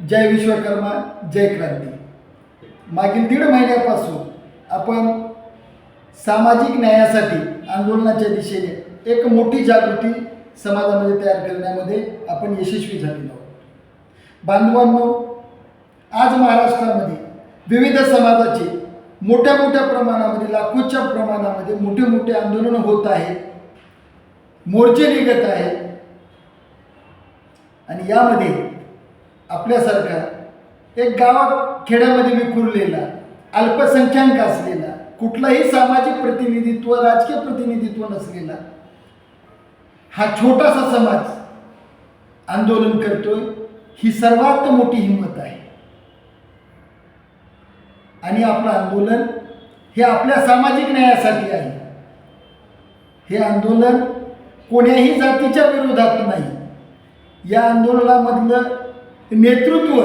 जय विश्वकर्मा जय क्रांती. मागील दीड महिन्यापासून आपण सामाजिक न्यायासाठी आंदोलनाच्या दिशेने एक मोठी जागृती समाजामध्ये तयार करण्यामध्ये आपण यशस्वी झालेलो आहोत. बांधवांनो आज महाराष्ट्रामध्ये विविध समाजाचे मोठ्या मोठ्या प्रमाणामध्ये लाखोच्या प्रमाणामध्ये मोठे मोठे आंदोलनं होत आहेत मोर्चे निघत आहेत. आणि यामध्ये आपल्यासारखा. एक गावात खेड्यामध्ये विखुरलेला अल्पसंख्याक असलेला कुठलाही सामाजिक प्रतिनिधित्व राजकीय प्रतिनिधित्व नसलेला. हा छोटासा समाज आंदोलन करतोय ही सर्वात मोठी हिंमत आहे. आणि आपलं आंदोलन हे आपल्या सामाजिक न्यायासाठी आहे. हे आंदोलन कोण्याही जातीच्या विरोधात नाही. या आंदोलनामधलं नेतृत्व.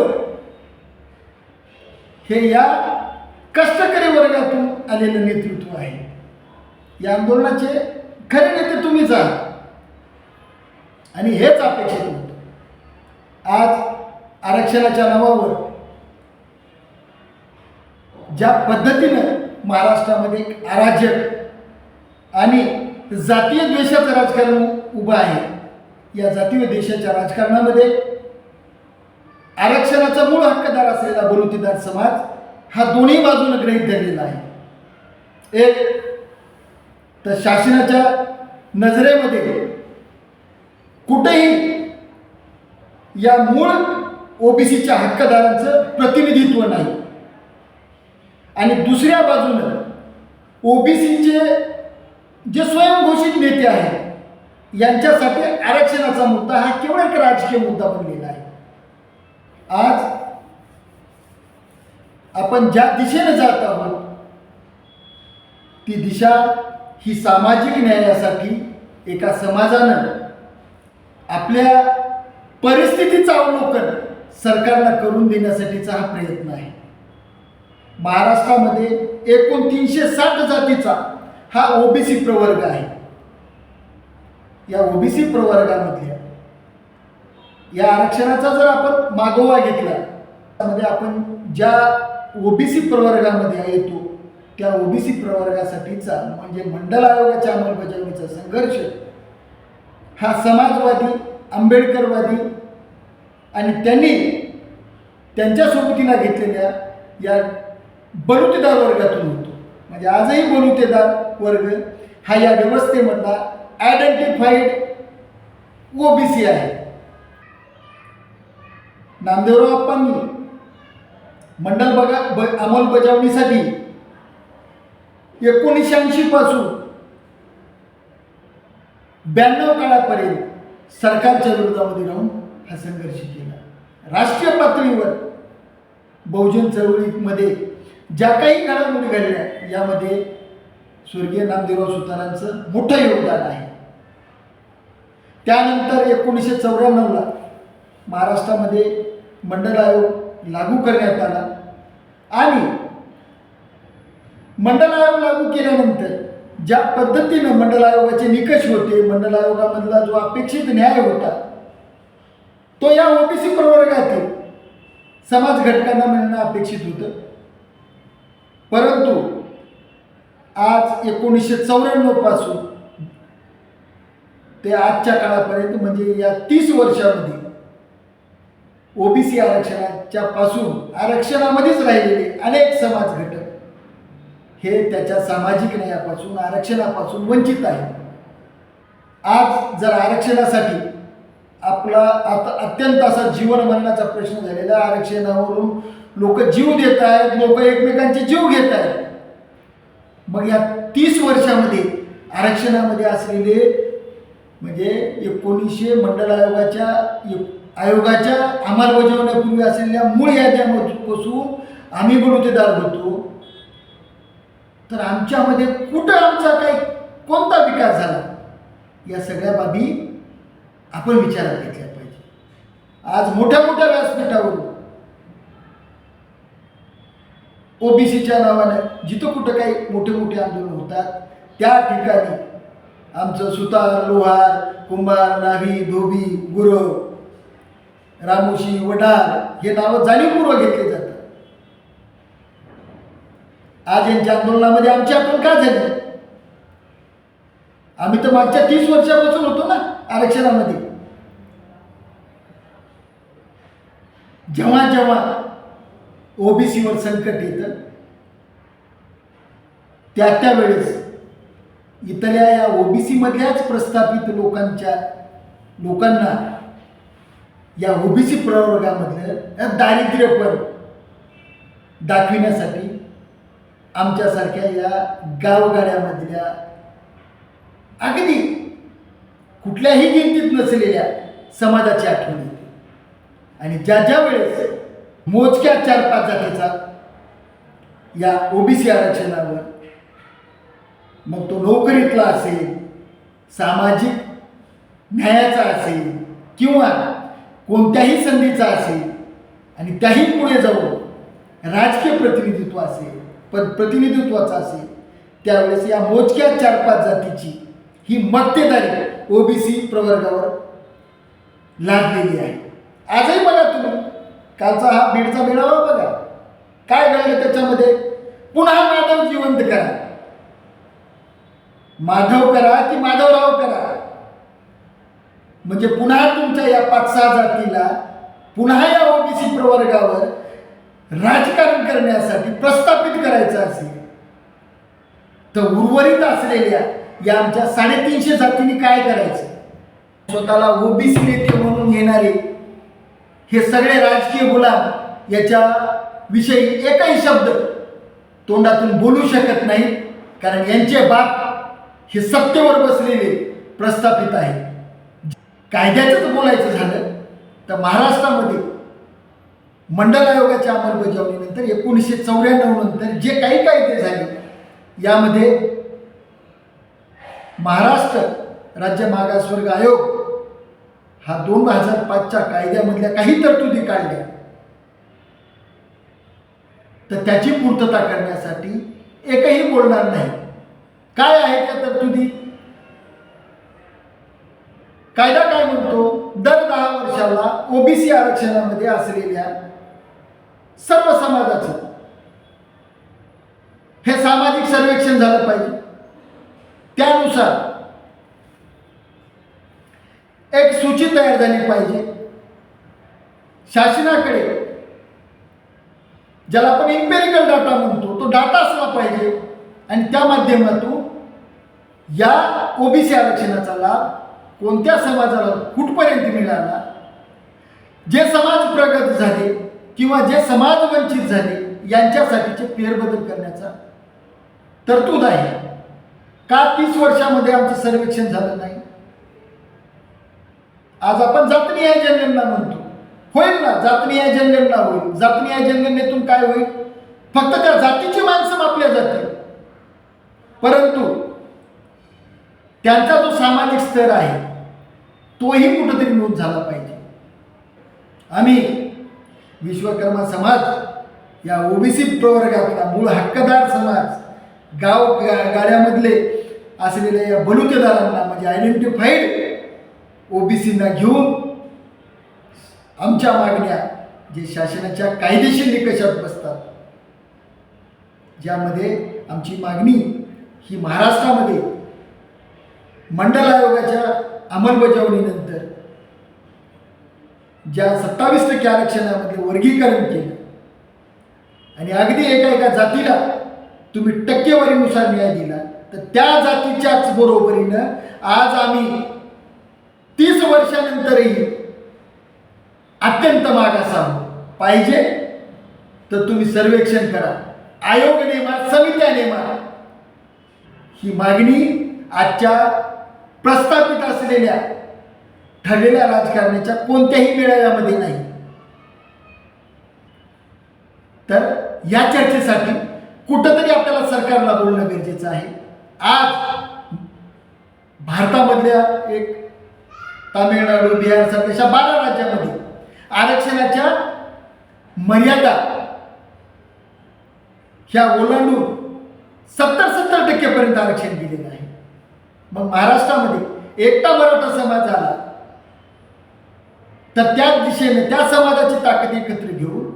हे या कष्टकरी वर्गातून आलेलं नेतृत्व आहे. या आंदोलनाचे खरे नेते तुम्हीच आहात. आणि हेच अपेक्षित होतं. आज आरक्षणाच्या नावावर ज्या पद्धतीनं महाराष्ट्रामध्ये एक अराजक आणि जातीय द्वेषाचं राजकारण उभं आहे या जातीय देशाच्या राजकारणामध्ये आरक्षणाचा मूळ हक्कदार असलेला बलुतेदार समाज हा दोन्ही बाजूने ग्रहित धरलेला आहे. एक तर शासनाच्या नजरेमध्ये कुठेही या मूळ ओबीसीच्या हक्कदारांचं प्रतिनिधित्व नाही. आणि दुसऱ्या बाजूनं ओबीसीचे जे स्वयंघोषित नेते आहेत यांच्यासाठी आरक्षणाचा मुद्दा हा केवळ एक राजकीय मुद्दा बनलेला आहे. आज आपण ज्या दिशेने जात आहोत ती दिशा ही सामाजिक न्यायासाठी एका समाजानं आपल्या परिस्थितीचं अवलोकन सरकारला करून देण्यासाठीचा हा प्रयत्न आहे. महाराष्ट्रामध्ये एकूण तीनशे साठ जातीचा हा ओबीसी प्रवर्ग आहे. या ओबीसी प्रवर्गामधल्या या आरक्षणाचा जर आपण मागोवा घेतला त्यामध्ये आपण ज्या ओबीसी प्रवर्गामध्ये येतो त्या ओबीसी प्रवर्गासाठीचा म्हणजे मंडल आयोगाच्या अंमलबजावणीचा संघर्ष हा समाजवादी आंबेडकरवादी आणि त्यांनी त्यांच्या सोबतीला घेतलेल्या या बलुतेदार वर्गातून होतो. म्हणजे आजही बलुतेदार वर्ग हा या व्यवस्थेमधला आयडेंटिफाईड ओबीसी आहे. नामदेवराव आप्पांनी मंडल बघा ब अंमलबजावणीसाठी एकोणीसशे ऐंशी पासून ब्याण्णव काळापर्यंत सरकारच्या विरोधामध्ये राहून हा संघर्ष केला. राष्ट्रीय पातळीवर बहुजन चळवळीमध्ये ज्या काही घडामोडी घडल्या यामध्ये स्वर्गीय नामदेवराव सुतारांचं मोठं योगदान आहे. त्यानंतर एकोणीसशे चौऱ्याण्णवला महाराष्ट्रामध्ये मंडल आयोग लागू करण्यात आला. आणि मंडल आयोग लागू केल्यानंतर ज्या पद्धतीनं मंडल आयोगाचे निकष होते मंडल आयोगामधला जो अपेक्षित न्याय होता तो या ओबीसी प्रवर्गातील समाज घटकांना मिळणं अपेक्षित होतं. परंतु आज एकोणीसशे चौऱ्याण्णवपासून ते आजच्या काळापर्यंत म्हणजे या तीस वर्षामध्ये ओबीसी आरक्षणाच्या पासून आरक्षणामध्येच राहिलेले अनेक समाज घटक. हे त्याच्या सामाजिक न्यायापासून आरक्षणापासून वंचित आहे आज जर आरक्षणासाठी आपला आता अत्यंत असा जीवन मरणाचा प्रश्न झालेला आरक्षणावरून लोक जीव देत आहेत लोक एकमेकांचे जीव घेत आहेत. मग या तीस वर्षामध्ये आरक्षणामध्ये असलेले म्हणजे एकोणीसशे मंडल आयोगाच्या आयोगाच्या अंमलबजावण्यापूर्वी असलेल्या मूळ याद्यापासून आम्ही बलुतेदार होतो. तर आमच्यामध्ये कुठं आमचा काही कोणता विकास झाला? या सगळ्या बाबी आपण विचारात घेतल्या पाहिजे. आज मोठ्या मोठ्या व्यासपीठावरून ओबीसीच्या नावानं जिथं कुठं काही मोठे मोठे आंदोलन होतात त्या ठिकाणी आमचं सुतार लोहार कुंभार नाभी धोबी गुरव रामोशी वडार हे नावं जाणीवपूर्वक घेतले जातात. आज यांच्या आंदोलनामध्ये आमची आपण का झाली? आम्ही तर मागच्या तीस वर्षापासून होतो ना आरक्षणामध्ये. जेव्हा जेव्हा ओबीसीवर संकट येतं त्या त्यावेळेस इथल्या या ओबीसीमधल्याच प्रस्थापित लोकांच्या लोकांना या ओबीसी प्रवर्गामधलं दारिद्र्यपण दाखविण्यासाठी आमच्यासारख्या या गावगाड्यामधल्या अगदी कुठल्याही गिनतीत नसलेल्या समाजाची आठवण येते. आणि ज्या ज्या वेळेस मोजक्या चार पाच जातीचा या ओबीसी आरक्षणावर मग तो नोकरीतला असेल सामाजिक न्यायाचा असेल किंवा कोणत्याही संधीचा असेल आणि त्याही पुढे जाऊन राजकीय प्रतिनिधित्व असेल पण प्रतिनिधित्वाचा असेल त्यावेळेस या मोजक्या चार पाच जातीची ही मक्तेदारी ओबीसी प्रवर्गावर लादलेली आहे. आजही बघा तुम्ही कालचा हा बीडचा मेळावा बघा. काय घडलं त्याच्यामध्ये? पुन्हा माधव जिवंत करा. माधव करा की माधवराव करा? म्हणजे पुन्हा तुमच्या या पाच सहा जातीला पुन्हा या ओबीसी प्रवर्गावर राजकारण करण्यासाठी प्रस्थापित करायचं असेल तर उर्वरित असलेल्या या आमच्या साडेतीनशे जातींनी काय करायचं? स्वतःला ओबीसी नेते म्हणून घेणारे हे सगळे राजकीय गुलाम याच्या विषयी एकही शब्द तोंडातून बोलू शकत नाही कारण यांचे बाप हे सत्तेवर बसलेले प्रस्थापित आहे कायद्याचंच बोलायचं झालं तर महाराष्ट्रामध्ये मंडल आयोगाच्या अंमलबजावणीनंतर एकोणीसशे चौऱ्याण्णव नंतर जे काही कायदे झाले यामध्ये महाराष्ट्र राज्य मागासवर्ग आयोग हा दोन हजार पाचच्या कायद्यामधल्या काही तरतुदी काढल्या. तर त्याची पूर्तता करण्यासाठी एकही बोलणार नाही. काय आहे त्या तरतुदी? कायदा ओबीसी आरक्षणामध्ये असलेल्या सर्व समाजाचं हे सामाजिक सर्वेक्षण झालं पाहिजे. त्यानुसार एक सूची तयार झाली पाहिजे. शासनाकडे ज्याला आपण इम्पेरिकल डाटा म्हणतो तो डाटा असला पाहिजे. आणि त्या माध्यमातून या ओबीसी आरक्षणाचा लाभ कोणत्या समाजाला कुठपर्यंत मिळाला जे समाज प्रगत झाले किंवा जे समाज वंचित झाले यांच्यासाठीचे फेरबदल करण्याचा तरतूद आहे. का तीस वर्षामध्ये आमचं सर्वेक्षण झालं नाही? आज आपण जातनीय जनगणना म्हणतो. होईल ना जातनीय जनगणना होईल. जातनीय जनगणनेतून काय होईल? फक्त त्या जातीची माणसं मापल्या जातील. परंतु त्यांचा जो सामाजिक स्तर आहे तोही कुठंतरी नोंद झाला पाहिजे. आम्ही विश्वकर्मा समाज या ओबीसी प्रवर्गातला मूळ हक्कदार समाज गाव गा- गाड्यामधले असलेल्या या बलुतेदारांना म्हणजे आयडेंटिफाईड ओबीसींना घेऊन आमच्या मागण्या जे शासनाच्या कायदेशीर निकषात बसतात ज्यामध्ये आमची मागणी ही महाराष्ट्रामध्ये मंडल आयोगाच्या अंमलबजावणीनंतर ज्या सत्तावीस टक्के आरक्षणामध्ये वर्गीकरण केलं आणि अगदी एका एका जातीला तुम्ही टक्केवारीनुसार न्याय दिला तर त्या जातीच्याच बरोबरीनं आज आम्ही तीस वर्षानंतरही अत्यंत मागास आहोत पाहिजे तर तुम्ही सर्वेक्षण करा. आयोग नेमा समित्या नेमा ही मागणी आजच्या प्रस्थापित असलेल्या ठरलेल्या राजकारण्याच्या कोणत्याही मेळाव्यामध्ये नाही. तर या चर्चेसाठी कुठंतरी आपल्याला सरकारला बोलणं गरजेचं आहे. आज भारतामधल्या एक तामिळनाडू बिहार सारख्या बारा राज्यामध्ये आरक्षणाच्या मर्यादा ह्या ओलांडून सत्तर सत्तर टक्केपर्यंत आरक्षण दिलेलं आहे. मग महाराष्ट्रामध्ये एकटा मराठा समाज आला. तर त्याच दिशेने त्या समाजाची ताकद एकत्र घेऊन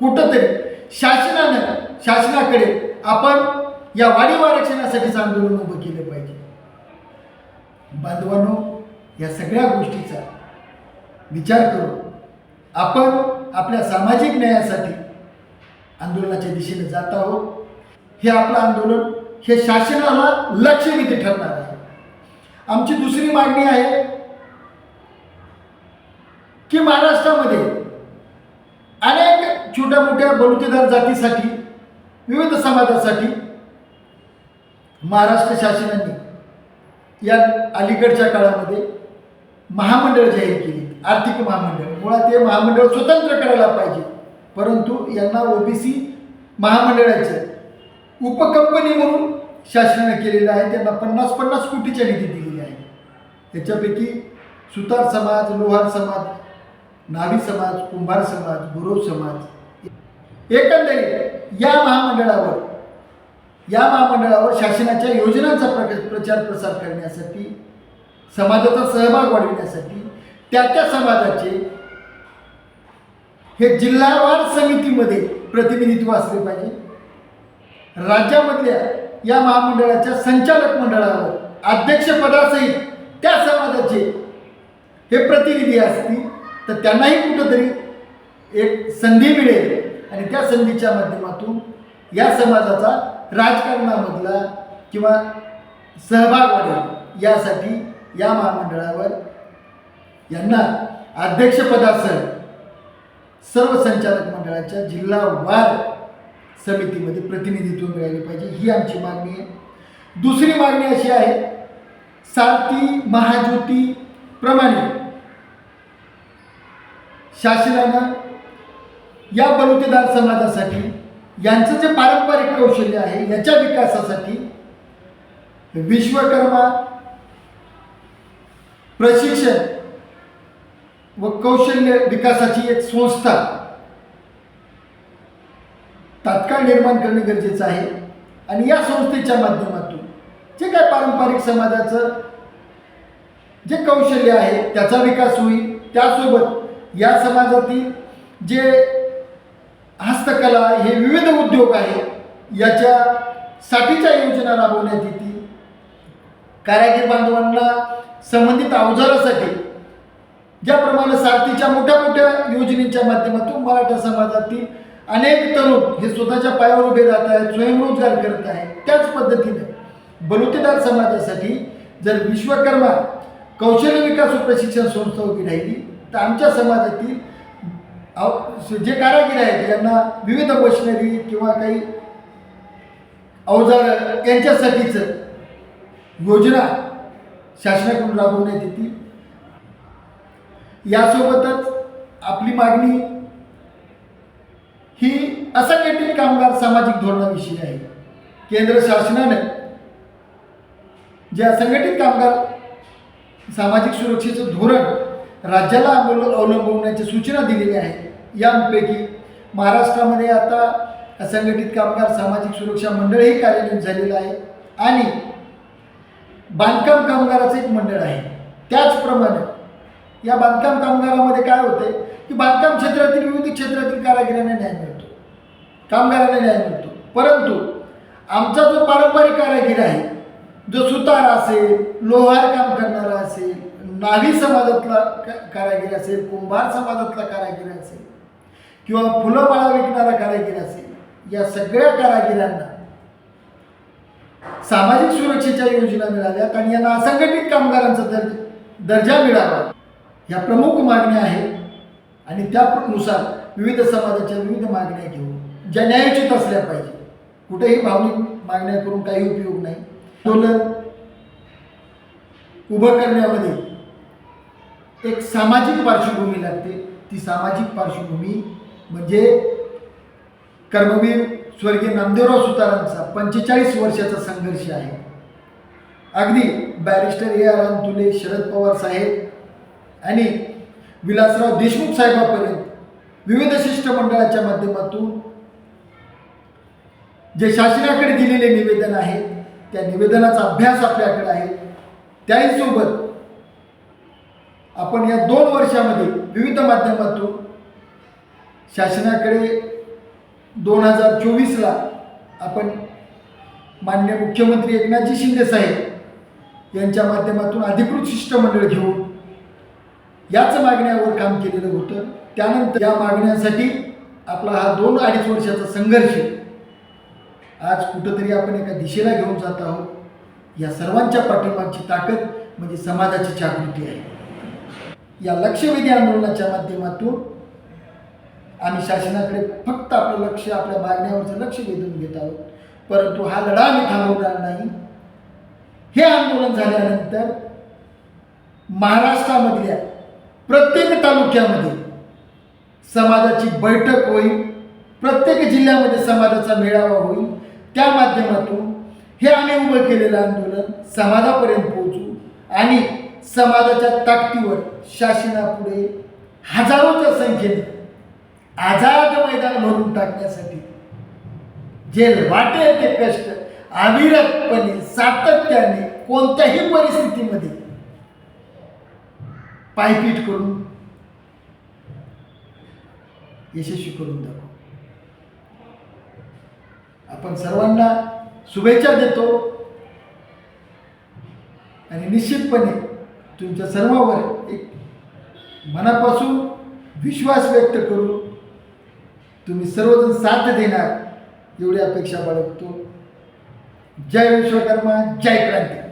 कुठंतरी शासनानं शासनाकडे आपण या वाढीव आरक्षणासाठीच आंदोलन उभं केलं पाहिजे. बांधवांनो या सगळ्या गोष्टीचा विचार करून आपण आपल्या सामाजिक न्यायासाठी आंदोलनाच्या दिशेने जात आहोत. हे आपलं आंदोलन हे शासनाला लक्षवेधी ठरणार आहे. आमची दुसरी मागणी आहे की महाराष्ट्रामध्ये अनेक छोट्या मोठ्या बलुतेदार जातीसाठी विविध समाजासाठी महाराष्ट्र शासनाने या अलीकडच्या काळामध्ये महामंडळ जाहीर केली. आर्थिक महामंडळ. मुळात हे महामंडळ स्वतंत्र करायला पाहिजे. परंतु यांना ओबीसी महामंडळाचे उपकंपनी म्हणून शासनाने केलेलं आहे. त्यांना पन्नास पन्नास कोटीच्या निधी दिलेली आहे त्याच्यापैकी सुतार समाज लोहार समाज नावी समाज कुंभार समाज गुरव समाज. एकंदरीत या महामंडळावर या महामंडळावर शासनाच्या योजनांचा प्रक- प्रचार प्रसार करण्यासाठी समाजाचा सहभाग वाढविण्यासाठी त्या त्या समाजाचे हे जिल्हावार समितीमध्ये प्रतिनिधित्व असले पाहिजे. राज्यामधल्या या महामंडळाच्या संचालक मंडळावर अध्यक्षपदासहित त्या समाजाचे हे प्रतिनिधी असतील तर त्यांनाही कुठंतरी एक संधी मिळेल. आणि त्या संधीच्या माध्यमातून या समाजाचा राजकारणामधला किंवा सहभाग वाढेल यासाठी या महामंडळावर यांना अध्यक्षपदासह सर्व संचालक मंडळाच्या जिल्हावार समितीमध्ये प्रतिनिधित्व मिळाले पाहिजे ही आमची मागणी आहे. दुसरी मागणी अशी आहे सारथी महाज्योती प्रमाणे शासनानं या बलुतेदार समाजासाठी यांचं जे पारंपरिक कौशल्य आहे याच्या विकासासाठी विश्वकर्मा प्रशिक्षण व कौशल्य विकासाची एक संस्था तात्काळ निर्माण करणे गरजेचं आहे. आणि या संस्थेच्या माध्यमातून जे काय पारंपरिक समाजाचं जे कौशल्य आहे त्याचा विकास होईल त्यासोबत या समाजातील जे हस्तकला हे विविध उद्योग आहे याच्या साठीच्या योजना राबवण्यात येतील. कारागीर बांधवांना संबंधित अवजारासाठी ज्याप्रमाणे सारथीच्या मोठ्या मोठ्या योजनेच्या माध्यमातून मराठा समाजातील अनेक तरुण हे स्वतःच्या पायावर उभे राहत आहेत स्वयंरोजगार करत आहेत त्याच पद्धतीने बलुतेदार समाजासाठी जर विश्वकर्मा कौशल्य विकास प्रशिक्षण संस्था उभी राहिली तर आमच्या समाजातील अव- जे कारागिर आहेत यांना विविध मशिनरी किंवा काही अवजार यांच्यासाठीच योजना शासनाकडून राबवण्यात येतील. यासोबतच आपली मागणी ही असंघटित कामगार सामाजिक धोरणाविषयी आहे. केंद्र शासनाने जे असंघटित कामगार सामाजिक सुरक्षेचं धोरण राज्याला अवल अवलंबवण्याची सूचना दिलेल्या आहे. यांपैकी महाराष्ट्रामध्ये आता असंघटित कामगार सामाजिक सुरक्षा मंडळही कार्यान्वित झालेलं आहे आणि बांधकाम कामगाराचं एक मंडळ आहे. त्याचप्रमाणे या बांधकाम कामगारामध्ये काय होते की बांधकाम क्षेत्रातील विविध क्षेत्रातील कारागिरांना न्याय मिळतो. कामगारांना न्याय मिळतो. परंतु आमचा जो पारंपरिक कारागीर आहे जो सुतार असेल लोहार काम करणारा असेल नावी समाजातला का- कारागीर असेल कुंभार समाजातला कारागीर असेल किंवा फुलं माळा विकणारा कारागीर असेल या सगळ्या कारागिरांना सामाजिक सुरक्षेच्या योजना मिळाल्यात आणि यांना असंघटित कामगारांचा दर्ज दर्जा मिळावा. या प्रमुख मागण्या आहेत आणि त्यानुसार विविध समाजाच्या विविध मागण्या घेऊन ज्या न्यायोचित असल्या पाहिजे. कुठेही भावनिक मागण्या करून काही उपयोग नाही. आंदोलन उभं करण्यामध्ये एक सामाजिक पार्श्वभूमी लागते. ती सामाजिक पार्श्वभूमी म्हणजे कर्मवीर स्वर्गीय नामदेवराव सुतारांचा पंचेचाळीस वर्षाचा संघर्ष आहे. अगदी barrister A R Antulay Sharad Pawar साहेब आणि विलासराव देशमुख साहेबापर्यंत विविध शिष्टमंडळाच्या माध्यमातून जे शासनाकडे दिलेले निवेदन आहे त्या निवेदनाचा अभ्यास आपल्याकडे आहे. त्याही सोबत आपण या दोन वर्षामध्ये विविध माध्यमातून शासनाकडे दोन हजार चोवीसला आपण मान्य मुख्यमंत्री एकनाथजी शिंदे साहेब यांच्या माध्यमातून अधिकृत शिष्टमंडळ घेऊन याच मागण्यावर काम केलेलं होतं. त्यानंतर या मागण्यांसाठी आपला हा दोन अडीच वर्षाचा संघर्ष आज कुठंतरी आपण एका दिशेला घेऊन जात आहोत. या सर्वांच्या पाठिंबाची ताकद म्हणजे समाजाची जागृती आहे. या लक्षवेधी आंदोलनाच्या माध्यमातून आम्ही शासनाकडे फक्त आपलं लक्ष आपल्या मागण्यावरचं लक्ष वेधून घेत आहोत. परंतु हा लढा आम्ही थांबवणार नाही. हे आंदोलन झाल्यानंतर महाराष्ट्रामधल्या प्रत्येक तालुक्यामध्ये समाजाची बैठक होईल. प्रत्येक जिल्ह्यामध्ये समाजाचा मेळावा होईल. त्या माध्यमातून हे आम्ही उभं केलेलं आंदोलन समाजापर्यंत पोहोचू आणि समाजाच्या ताकदीवर शासनापुढे हजारोच्या संख्येने आझाद मैदान भरून टाकण्यासाठी जे वाटेल ते कष्ट अविरतपणे सातत्याने कोणत्याही परिस्थितीमध्ये पायपीट करून यशस्वी करून दाखवू. आपण सर्वांना शुभेच्छा देतो आणि निश्चितपणे तुमच्या सर्वावर एक मनापासून विश्वास व्यक्त करू तुम्ही सर्वजण साथ देणार एवढी अपेक्षा बाळगतो. जय विश्वकर्मा जय क्रांती.